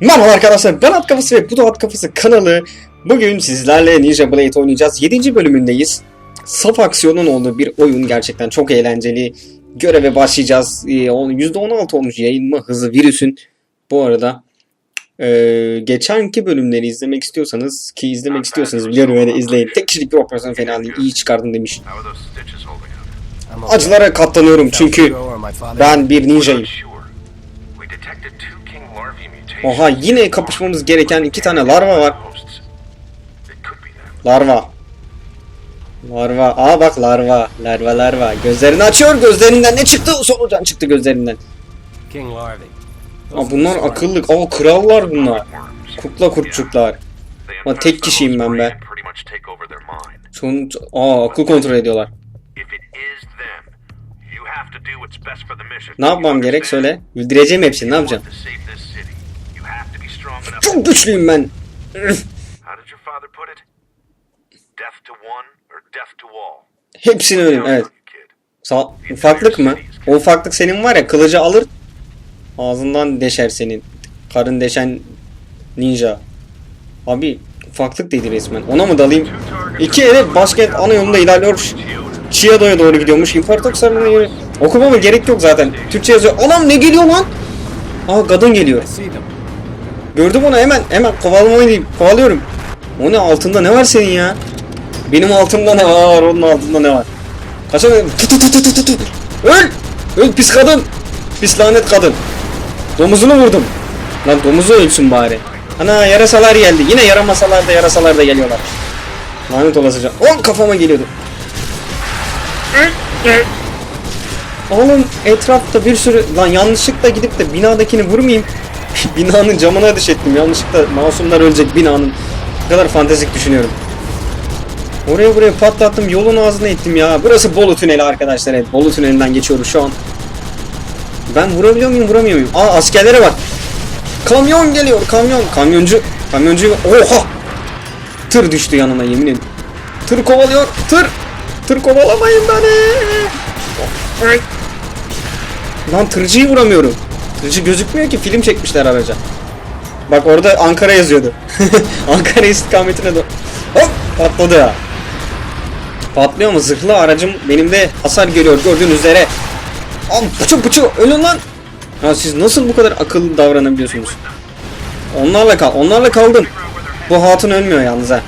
Merhaba arkadaşlar ben At Kafası ve bu da At Kafası kanalı. Bugün sizlerle Ninja Blade oynayacağız. 7. bölümündeyiz. Saf aksiyonun olduğu bir oyun gerçekten çok eğlenceli. Göreve başlayacağız. Ee, on- %16 olmuş yayınma hızı virüsün. Bu arada ee, geçenki bölümleri izlemek istiyorsanız ki izlemek istiyorsanız biliyorum öyle izleyin. Tek kişilik bir operasyon fena değil. İyi çıkardın demiş. Acılara katlanıyorum çünkü ben bir ninjayım. Oha yine kapışmamız gereken iki tane larva var. Larva. Larva. Aa bak larva. Larva larva. Gözlerini açıyor. Gözlerinden ne çıktı? Solucan çıktı gözlerinden. King Larvae. Aa, bunlar akıllık. Aa krallar bunlar. Kukla kurtçuklar. Lan tek kişiyim ben be. Sonuç... Aa akıl kontrol ediyorlar. Ne yapmam gerek söyle. Öldüreceğim hepsini ne yapacağım? Çok güçlüyüm ben. Hepsini ölüm evet. Sa ufaklık mı? O ufaklık senin var ya kılıcı alır Ağzından deşer senin. Karın deşen ninja. Abi ufaklık dedi resmen. Ona mı dalayım? İki ele başkent ana yolunda ilerliyor. Chiado'ya doğru gidiyormuş. İmparator sarayına yürü. Okumama gerek yok zaten. Türkçe yazıyor. Anam ne geliyor lan? Aa kadın geliyor. Gördüm onu hemen. Hemen kovalama oynayayım. Kovalıyorum. O ne altında ne var senin ya? Benim altımda ne var? Onun altında ne var? Kaçamıyorum. Öl! Öl pis kadın! Pis lanet kadın. Domuzunu vurdum. Lan domuzu ölsün bari. Ana yarasalar geldi. Yine yaramasalar da yarasalar da geliyorlar. Lanet olasıca. On kafama geliyordu. Oğlum etrafta bir sürü lan yanlışlıkla gidip de binadakini vurmayayım. binanın camına ateş ettim. Yanlışlıkla masumlar ölecek binanın. Ne kadar fantezik düşünüyorum. Oraya buraya patlattım. Yolun ağzına ettim ya. Burası Bolu Tüneli arkadaşlar. Evet, Bolu Tüneli'nden geçiyoruz şu an. Ben vurabiliyor muyum vuramıyor muyum? Aa askerlere bak. Kamyon geliyor kamyon. Kamyoncu. Kamyoncu. Oha. Tır düştü yanıma yemin ederim. Tır kovalıyor. Tır. Tır kovalamayın beni. Ay. Lan tırcıyı vuramıyorum. Tırcı gözükmüyor ki film çekmişler araca. Bak orada Ankara yazıyordu. Ankara istikametine doğru. Hop patladı. Patlıyor mu? Zırhlı aracım benim de hasar görüyor gördüğünüz üzere. Al pıçı pıçı ölün lan. Ya siz nasıl bu kadar akıllı davranabiliyorsunuz? Onlarla kal. Onlarla kaldım. Bu hatun ölmüyor yalnız ha.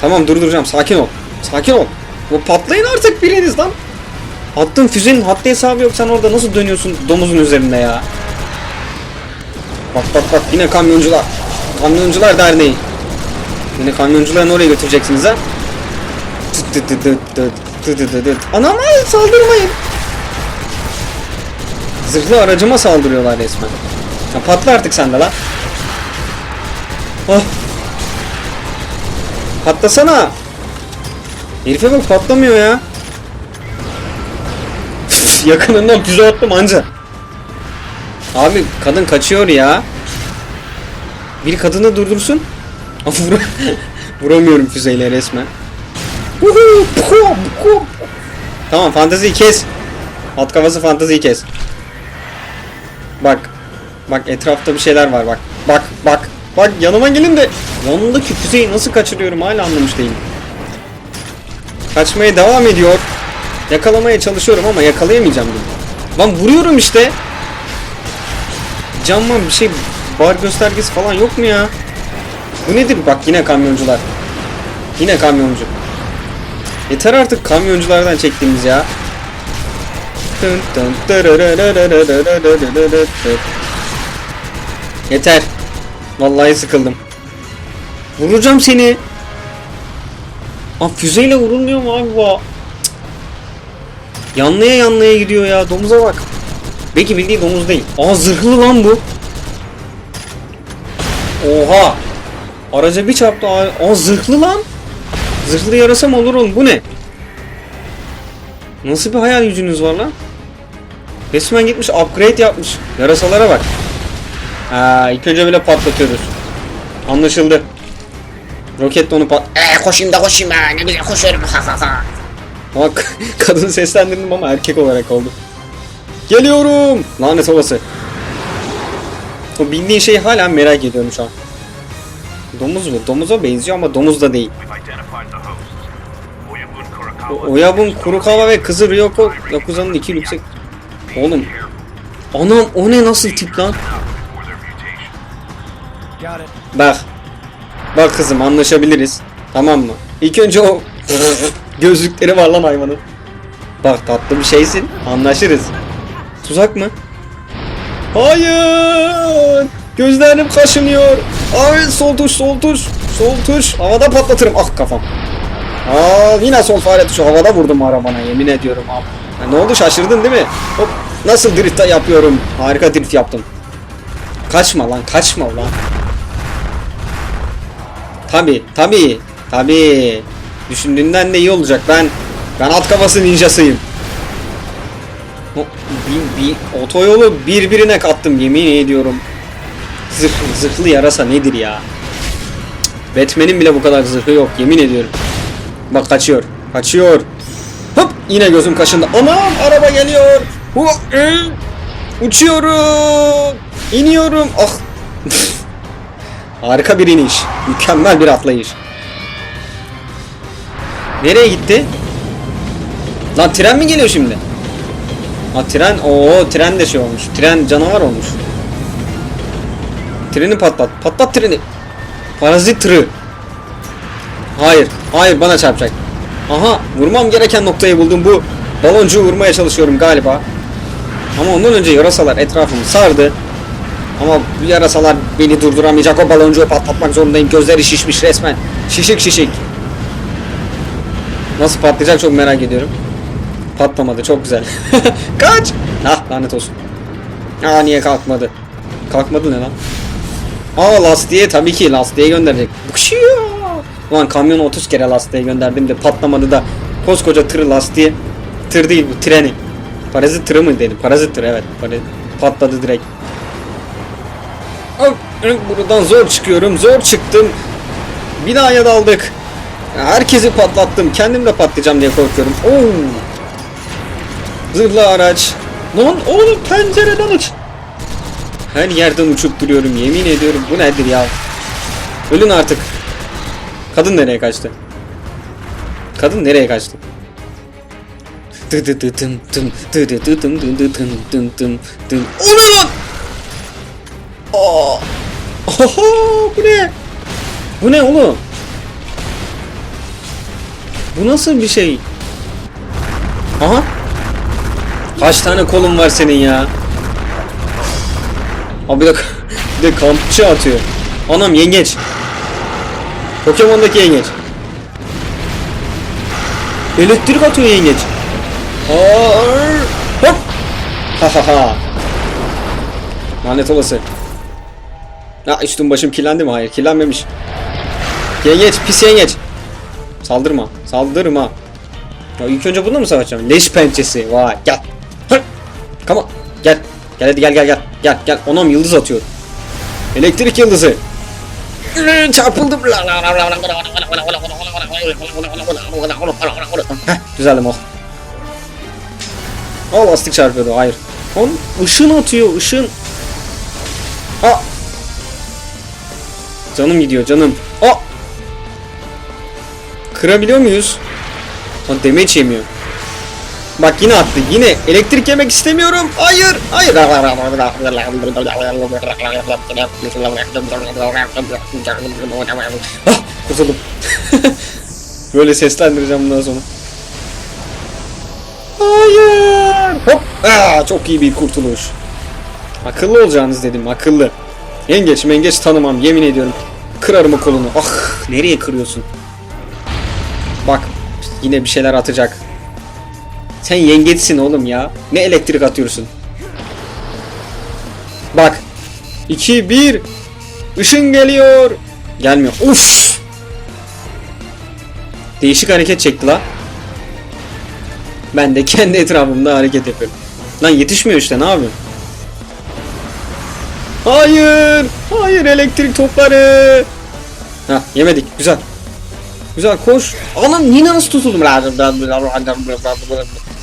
Tamam durduracağım. Sakin ol. Sakin ol. Bu patlayın artık biriniz lan. Attığın füzenin haddi hesabı yok. Sen orada nasıl dönüyorsun domuzun üzerinde ya? Bak bak bak yine kamyoncular. Kamyoncular derneği. Yine kamyoncuların oraya götüreceksiniz ha. Tıt tıt Zırhlı aracıma saldırıyorlar resmen. Ya patla artık sen de lan. Oh. Patlasana. Herife bak patlamıyor ya. Üf, Yakınından füze attım anca. Abi kadın kaçıyor ya. Bir kadını durdursun. Vuramıyorum füzeyle resmen. Tamam fanteziyi kes. At kafası fanteziyi kes. Bak. Bak etrafta bir şeyler var bak. Bak bak. Bak yanıma gelin de. Yanındaki füzeyi nasıl kaçırıyorum hala anlamış değilim. Kaçmaya devam ediyor. Yakalamaya çalışıyorum ama yakalayamayacağım gibi. Lan vuruyorum işte. Camman bir şey bar göstergesi falan yok mu ya? Bu nedir? Bak yine kamyoncular. Yine kamyoncu. Yeter artık kamyonculardan çektiğimiz ya. Yeter. Vallahi sıkıldım. Vuracağım seni. Aa füzeyle vurulmuyor mu abi bu? Yanlaya yanlaya gidiyor ya. Domuza bak. Belki bildiği domuz değil. Aa zırhlı lan bu. Oha. Araca bir çarptı. Aa zırhlı lan. Zırhlı yarasam olur oğlum. Bu ne? Nasıl bir hayal gücünüz var lan? Resmen gitmiş upgrade yapmış. Yarasalara bak. Ha, ilk önce böyle patlatıyoruz. Anlaşıldı. Roket de onu pat... Eee koşayım da koşayım ha ne güzel koşuyorum ha ha ha. Ama kadın seslendirdim ama erkek olarak oldu. Geliyorum. Lanet olası. O bildiğin şeyi hala merak ediyorum şu an. Domuz mu? Domuza benziyor ama domuz da değil. Oyabun Kurukawa ve kızı Ryoko Yakuza'nın iki yüksek... Oğlum. Anam o ne nasıl tip lan? Bak. Bak kızım anlaşabiliriz. Tamam mı? İlk önce o gözlükleri var lan hayvanın. Bak tatlı bir şeysin. Anlaşırız. Tuzak mı? Hayır. Gözlerim kaşınıyor. Ay sol tuş sol tuş. Sol tuş. Havada patlatırım. Ah kafam. Aa yine sol fare tuşu havada vurdum arabana yemin ediyorum. Abi. Ya ne oldu şaşırdın değil mi? Hop nasıl drift yapıyorum? Harika drift yaptım. Kaçma lan kaçma lan. Tabi tabi tabi. Düşündüğünden de iyi olacak. Ben ben at kafası ninjasıyım. Bir, bir, otoyolu birbirine kattım yemin ediyorum. Zırh, zırhlı yarasa nedir ya? Batman'in bile bu kadar zırhı yok yemin ediyorum. Bak kaçıyor. Kaçıyor. Hop yine gözüm kaşındı. Anam araba geliyor. Uçuyorum. İniyorum. Ah. Harika bir iniş. Mükemmel bir atlayış. Nereye gitti? Lan tren mi geliyor şimdi? Ha tren, o tren de şey olmuş. Tren canavar olmuş. Treni patlat. Patlat treni. Parazit tırı. Hayır. Hayır bana çarpacak. Aha vurmam gereken noktayı buldum. Bu baloncuğu vurmaya çalışıyorum galiba. Ama ondan önce yarasalar etrafımı sardı. Ama bu yarasalar beni durduramayacak. O baloncuğu patlatmak zorundayım. Gözleri şişmiş resmen. Şişik şişik. Nasıl patlayacak çok merak ediyorum. Patlamadı çok güzel. Kaç! Ah lanet olsun. Aa niye kalkmadı? Kalkmadı ne lan? Aa lastiğe tabii ki lastiğe gönderecek. Bıkşıyor. Ulan kamyonu 30 kere lastiğe gönderdim de patlamadı da koskoca tırı lastiğe. Tır değil bu treni. Parazit tırı mı dedim? Parazit tırı evet. Patladı direkt. Buradan zor çıkıyorum. Zor çıktım. Binaya daldık. Herkesi patlattım. Kendim de patlayacağım diye korkuyorum. Oo. Zırhlı araç. Lan oğlum pencereden uç. Her yerden uçup duruyorum. Yemin ediyorum bu nedir ya? Ölün artık. Kadın nereye kaçtı? Kadın nereye kaçtı? Dı dı dı tım tım dı dı dı tım dı dı tım tım tım tım. O ne lan? Aa! Oho, bu ne? Bu ne oğlum? Bu nasıl bir şey? Aha. Kaç tane kolun var senin ya? Abi bir de, bir de kampçı atıyor. Anam yengeç. Pokemon'daki yengeç. Elektrik atıyor yengeç. Aa, hop. Ha ha ha. Lanet olası. Ya üstüm başım kirlendi mi? Hayır kirlenmemiş. Yengeç pis yengeç. Saldırma. Saldırma. Ya ilk önce bununla mı savaşacağım? Leş pençesi. Vay gel. Hı. Come on. Gel. Gel hadi gel gel gel. Gel gel. Onam yıldız atıyor. Elektrik yıldızı. Çarpıldım. Heh, düzeldim oh. O lastik çarpıyordu. Hayır. On ışın atıyor. ışın. Aa. Canım gidiyor canım. Aa. Kırabiliyor muyuz? Lan damage yemiyor. Bak yine attı. Yine elektrik yemek istemiyorum. Hayır. Hayır. Ah, kurtuldum. Böyle seslendireceğim bundan sonra. Hayır. Hop. Aa, çok iyi bir kurtuluş. Akıllı olacağınız dedim. Akıllı. Yengeç mengeç tanımam. Yemin ediyorum. Kırarım o kolunu. Ah nereye kırıyorsun? Bak yine bir şeyler atacak. Sen yengeçsin oğlum ya. Ne elektrik atıyorsun? Bak. 2 1 Işın geliyor. Gelmiyor. Uf. Değişik hareket çekti la. Ben de kendi etrafımda hareket yapıyorum. Lan yetişmiyor işte ne yapayım? Hayır! Hayır elektrik topları! Ha yemedik. Güzel. Güzel koş. Anam yine nasıl tutuldum?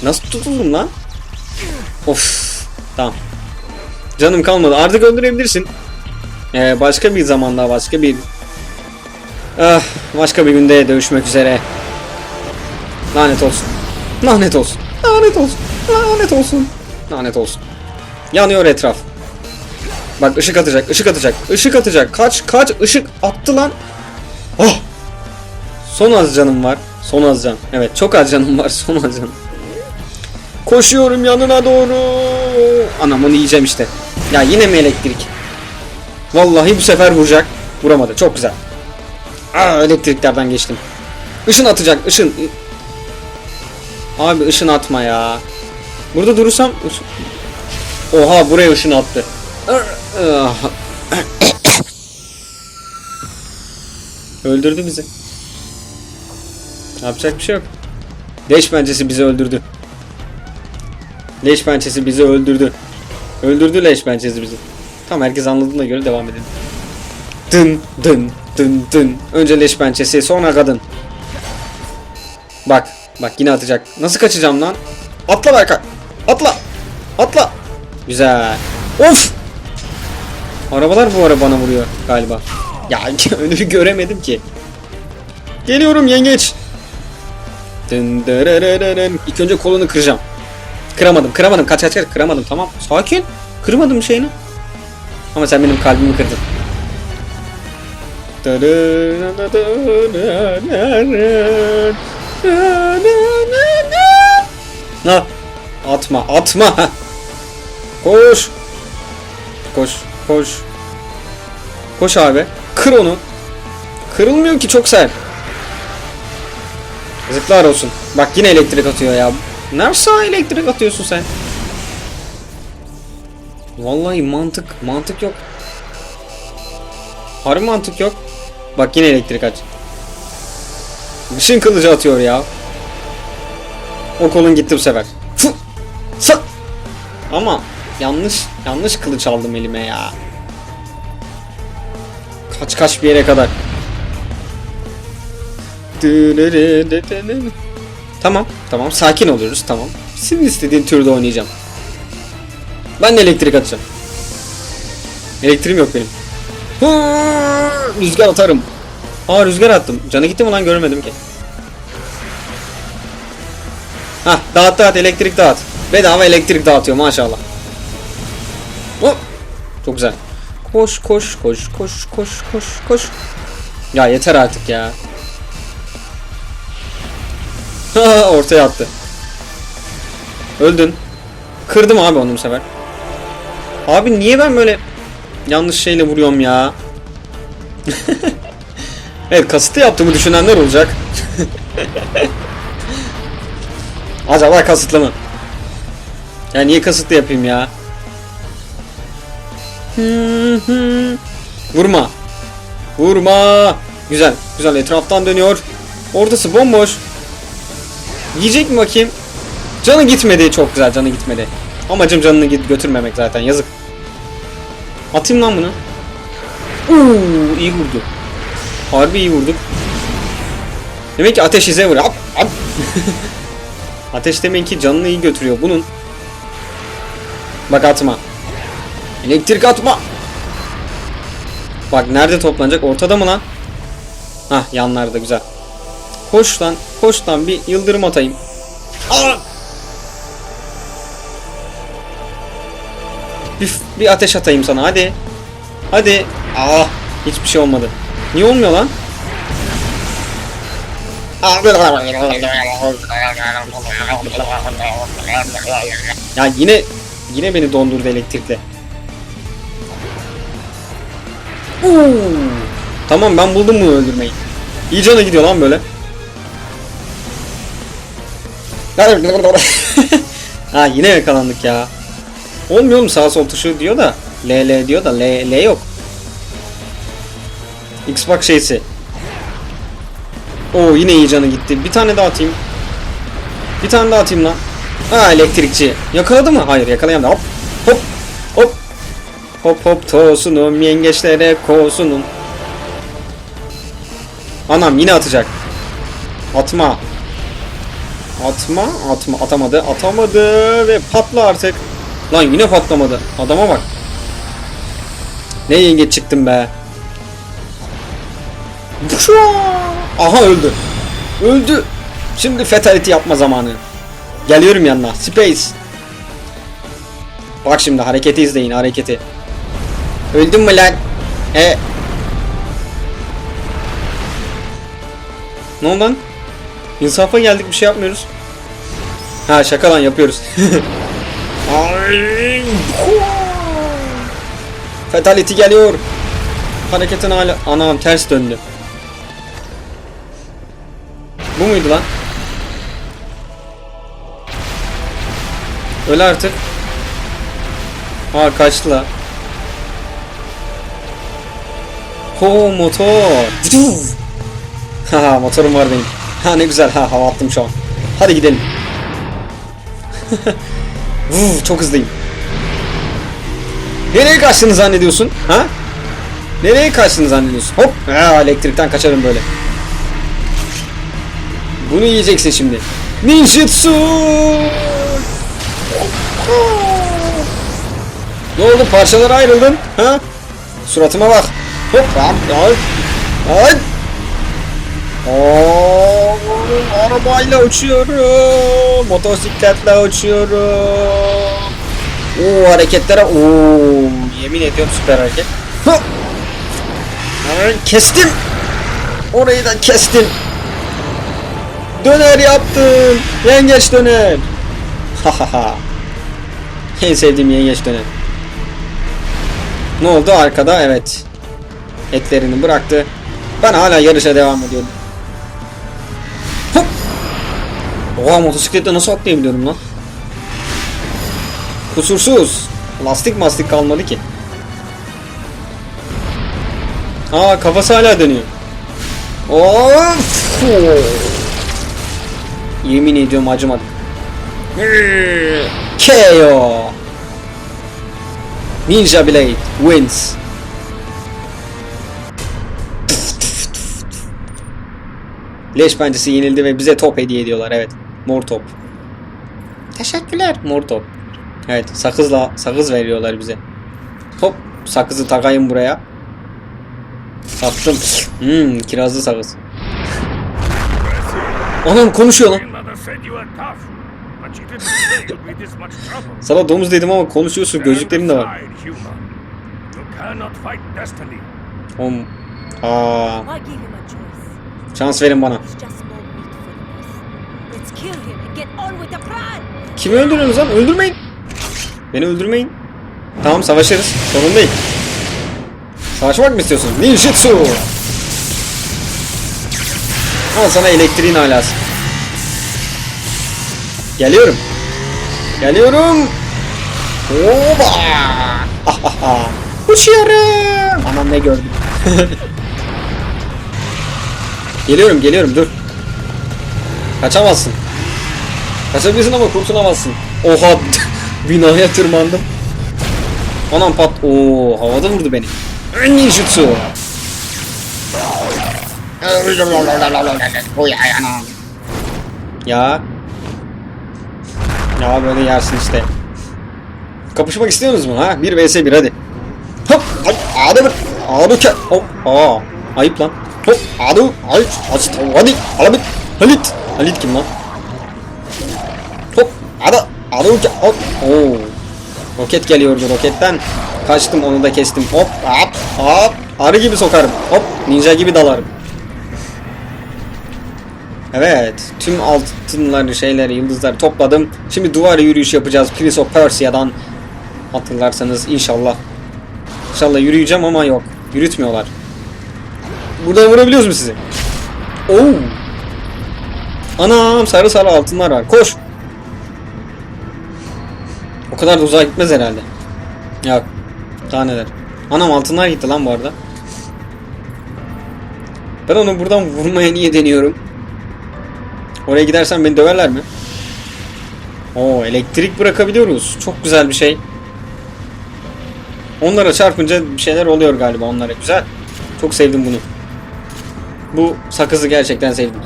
Nasıl tutuldum lan? Of. Tamam. Canım kalmadı. Artık öldürebilirsin. Ee, başka bir zamanda başka bir Ah, başka bir günde dövüşmek üzere. Lanet olsun. Lanet olsun. Lanet olsun. Lanet olsun. Lanet olsun. Yanıyor etraf. Bak ışık atacak, ışık atacak, ışık atacak. Kaç, kaç, ışık attı lan. Oh! Son az canım var. Son az can. Evet, çok az canım var. Son az canım. Koşuyorum yanına doğru. Anam onu yiyeceğim işte. Ya yine mi elektrik? Vallahi bu sefer vuracak. Vuramadı. Çok güzel. Aa, elektriklerden geçtim. Işın atacak, ışın. Abi ışın atma ya. Burada durursam... Oha buraya ışın attı. Öldürdü bizi. Yapacak bir şey yok. Leş pençesi bizi öldürdü. Leş pençesi bizi öldürdü. Öldürdü leş pençesi bizi. Tamam herkes anladığına göre devam edelim. Dın dın dın dın. Önce leş pençesi sonra kadın. Bak bak yine atacak. Nasıl kaçacağım lan? Atla Berkay. Atla. Atla. Güzel. Of. Arabalar bu ara bana vuruyor galiba. Ya önümü göremedim ki. Geliyorum yengeç. Dın dırırırırın. İlk önce kolunu kıracağım. Kıramadım, kıramadım. Kaç kaç kaç kıramadım. Tamam. Sakin. Kırmadım şeyini. Ama sen benim kalbimi kırdın. Na. Atma, atma. Koş. Koş, koş. Koş abi. Kır onu. Kırılmıyor ki çok sert. Yazıklar olsun. Bak yine elektrik atıyor ya. Nerede elektrik atıyorsun sen? Vallahi mantık, mantık yok. Harbi mantık yok. Bak yine elektrik aç. Işın kılıcı atıyor ya. O kolun gitti bu sefer. Sa! Ama yanlış yanlış kılıç aldım elime ya. Kaç kaç bir yere kadar. Tamam, tamam. Sakin oluyoruz, tamam. Senin istediğin türde oynayacağım. Ben de elektrik atacağım. Elektriğim yok benim. Rüzgar atarım. Aa rüzgar attım. Canı gitti mi lan görmedim ki. Hah dağıt dağıt elektrik dağıt. Bedava elektrik dağıtıyor maşallah. Hop. Çok güzel. Koş koş koş koş koş koş koş. Ya yeter artık ya. Ortaya attı. Öldün. Kırdım abi onu bu sefer. Abi niye ben böyle yanlış şeyle vuruyorum ya? evet kasıtlı yaptığımı düşünenler olacak. Acaba kasıtlı mı? Ya niye kasıtlı yapayım ya? Vurma. Vurma. Güzel. Güzel etraftan dönüyor. Ortası bomboş. Yiyecek mi bakayım? Canı gitmedi. Çok güzel canı gitmedi. Amacım canını götürmemek zaten. Yazık. Atayım lan bunu. Uuu iyi vurdu. Harbi iyi vurduk. Demek ki ateş ize vuruyor. Hop, hop. ateş demek ki canını iyi götürüyor bunun. Bak atma. Elektrik atma. Bak nerede toplanacak? Ortada mı lan? Hah yanlarda güzel. Koş lan. Koş lan bir yıldırım atayım. Aa! Bir, bir ateş atayım sana hadi. Hadi. Aa, hiçbir şey olmadı. Niye olmuyor lan? Ya yine yine beni dondurdu elektrikle. Uuu. Tamam ben buldum bunu öldürmeyi. İyi cana gidiyor lan böyle. ha yine yakalandık ya. Olmuyor mu sağ sol tuşu diyor da L L diyor da L L yok. Xbox şeysi. Oo yine iyi canı gitti. Bir tane daha atayım. Bir tane daha atayım lan. Ha elektrikçi. Yakaladı mı? Hayır yakalayamadı. Hop hop hop. Hop hop tosunum yengeçlere kosunum. Anam yine atacak. Atma. Atma, atma, atamadı, atamadı ve patla artık. Lan yine patlamadı. Adama bak. Ne yengeç çıktım be. Aha öldü. Öldü. Şimdi fatality yapma zamanı. Geliyorum yanına. Space. Bak şimdi hareketi izleyin hareketi. Öldün mü lan? E. Ne oldu? İnsafa geldik bir şey yapmıyoruz. Ha şaka lan yapıyoruz. Fatality geliyor. Hareketin hala... Anam ters döndü. Bu muydu lan? Öl artık. Ha kaçtı la. Ho motor. Ha motorum var benim. Ha ne güzel ha hava attım şu an. Hadi gidelim. Vuu, çok hızlıyım. Nereye kaçtığını zannediyorsun? Ha? Nereye kaçtığını zannediyorsun? Hop! Ha, elektrikten kaçarım böyle. Bunu yiyeceksin şimdi. Ninjutsu! Ne oldu? Parçalara ayrıldın. Ha? Suratıma bak. Hop! Ay! Ay! Oo, arabayla uçuyorum. Motosikletle uçuyorum. Oo hareketlere oo yemin ediyorum süper hareket. Hı! Kestim. Orayı da kestim. Döner yaptım. Yengeç döner. Ha ha ha. En sevdiğim yengeç döner. Ne oldu arkada? Evet. Etlerini bıraktı. Ben hala yarışa devam ediyorum. Oha motosikletle nasıl atlayabiliyorum lan? Kusursuz. Lastik mastik kalmadı ki. Aa kafası hala dönüyor. Of! Yemin ediyorum acımadı. KO. Ninja Blade wins. Leş pençesi yenildi ve bize top hediye ediyorlar. Evet. Mor top. Teşekkürler. Mor top. Evet. Sakızla sakız veriyorlar bize. Hop. Sakızı takayım buraya. Taktım. Hmm, kirazlı sakız. Anam konuşuyor lan. Sana domuz dedim ama konuşuyorsun. Gözlüklerin de var. Om. Aa, şans verin bana. Kimi öldürüyorsunuz lan? Öldürmeyin. Beni öldürmeyin. Tamam savaşırız. Sorun değil. Savaşmak mı istiyorsun? Ninjutsu. Al sana elektriğin alası. Geliyorum. Geliyorum. Oba. Uçuyorum. Anam ne gördüm. geliyorum geliyorum dur. Kaçamazsın. Kaçabilirsin ama kurtulamazsın. Oha binaya tırmandım. Anam pat. Oo havada vurdu beni. Ninjutsu. Ya. Ya böyle yersin işte. Kapışmak istiyorsunuz mu ha? 1 vs 1 hadi. Hop. Hadi bir. Hadi ke. Hop. Aa. Ayıp lan. Hop. Hadi. Ay. Hadi. Hadi. Hadi. Halit. Halit kim lan? Hadi. Hop. Oo. Roket geliyordu roketten. Kaçtım onu da kestim. Hop. Hop. Hop. Arı gibi sokarım. Hop. Ninja gibi dalarım. Evet. Tüm altınları, şeyleri, yıldızları topladım. Şimdi duvar yürüyüş yapacağız. Prince of Persia'dan. Hatırlarsanız inşallah. İnşallah yürüyeceğim ama yok. Yürütmüyorlar. Buradan vurabiliyoruz mu sizi? Oo. Anam sarı sarı altınlar var. Koş. Kadar da uzağa gitmez herhalde. Yok. Daha neler. Anam altınlar gitti lan bu arada. Ben onu buradan vurmaya niye deniyorum? Oraya gidersen beni döverler mi? Oo elektrik bırakabiliyoruz. Çok güzel bir şey. Onlara çarpınca bir şeyler oluyor galiba onlara. Güzel. Çok sevdim bunu. Bu sakızı gerçekten sevdim.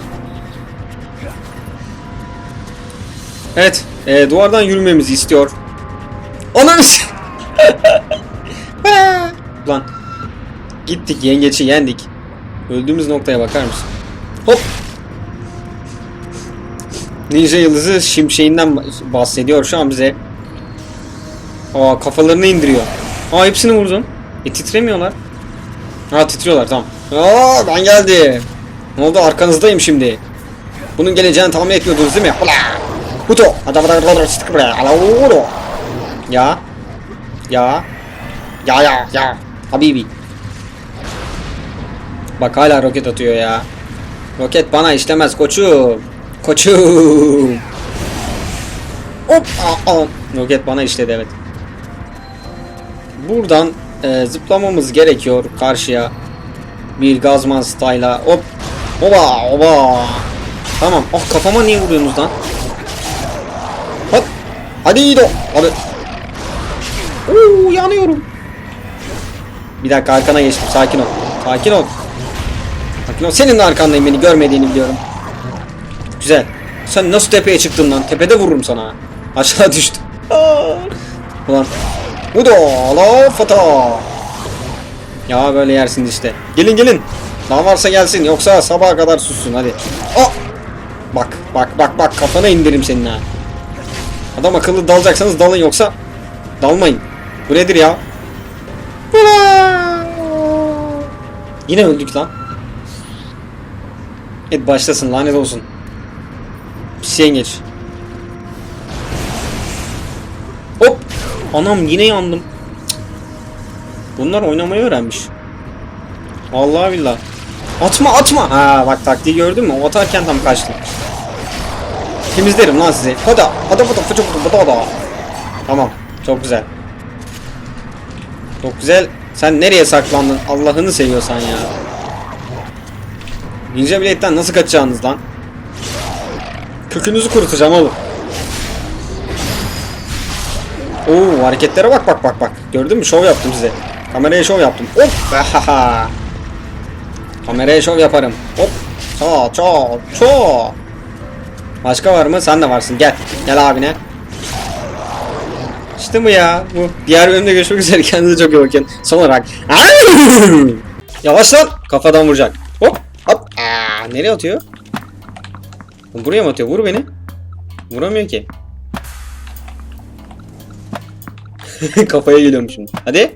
Evet. e, duvardan yürümemizi istiyor. Ananı s- Lan. Gittik yengeçi yendik. Öldüğümüz noktaya bakar mısın? Hop. Ninja yıldızı şimşeğinden bahsediyor şu an bize. Aa kafalarını indiriyor. Aa hepsini vurdum. E titremiyorlar. Ha titriyorlar tamam. Aa ben geldim. Ne oldu arkanızdayım şimdi. Bunun geleceğini tahmin etmiyordunuz değil mi? Ula! Buto. Hadi hadi hadi hadi sıkı buraya. Ala uğru. Ya. Ya. Ya ya ya. Habibi. Bak hala roket atıyor ya. Roket bana işlemez koçum. Koçum. Hop. Roket bana işledi evet. Buradan e, zıplamamız gerekiyor karşıya. Bir gazman style'a. Hop. Oba oba. Tamam. Ah kafama niye vuruyorsunuz lan? Hop. Hadi İdo. Hadi. Oo yanıyorum. Bir dakika arkana geçtim. Sakin ol. Sakin ol. Sakin ol. Senin de arkandayım beni görmediğini biliyorum. Güzel. Sen nasıl tepeye çıktın lan? Tepede vururum sana. Aşağı düştüm. Aa. Ulan. Bu da la fata. Ya böyle yersin işte. Gelin gelin. Daha varsa gelsin yoksa sabaha kadar sussun hadi. Aa! Bak bak bak bak kafana indirim senin ha. Adam akıllı dalacaksanız dalın yoksa dalmayın. Bu nedir ya? Yine öldük lan. Evet başlasın lanet olsun. Pis yengeç. Hop. Anam yine yandım. Bunlar oynamayı öğrenmiş. Vallahi billah. Atma atma. Ha bak taktiği gördün mü? O atarken tam kaçtı. Temizlerim lan sizi. Hadi. Hadi hadi fıçı hadi hadi. Tamam. Çok güzel. Çok güzel. Sen nereye saklandın? Allah'ını seviyorsan ya. Ninja biletten nasıl kaçacağınız lan? Kökünüzü kurutacağım oğlum. Oo hareketlere bak bak bak bak. Gördün mü? Şov yaptım size. Kameraya şov yaptım. Hop. Ahaha. Kameraya şov yaparım. Hop. Ça ça ça. Başka var mı? Sen de varsın. Gel. Gel abine. İşte bu ya. Bu. Diğer bölümde görüşmek üzere. Kendinize çok iyi bakın. Son olarak. Yavaş lan. Kafadan vuracak. Hop. Hop. Aa, nereye atıyor? Buraya mı atıyor? Vur beni. Vuramıyor ki. Kafaya geliyorum şimdi. Hadi.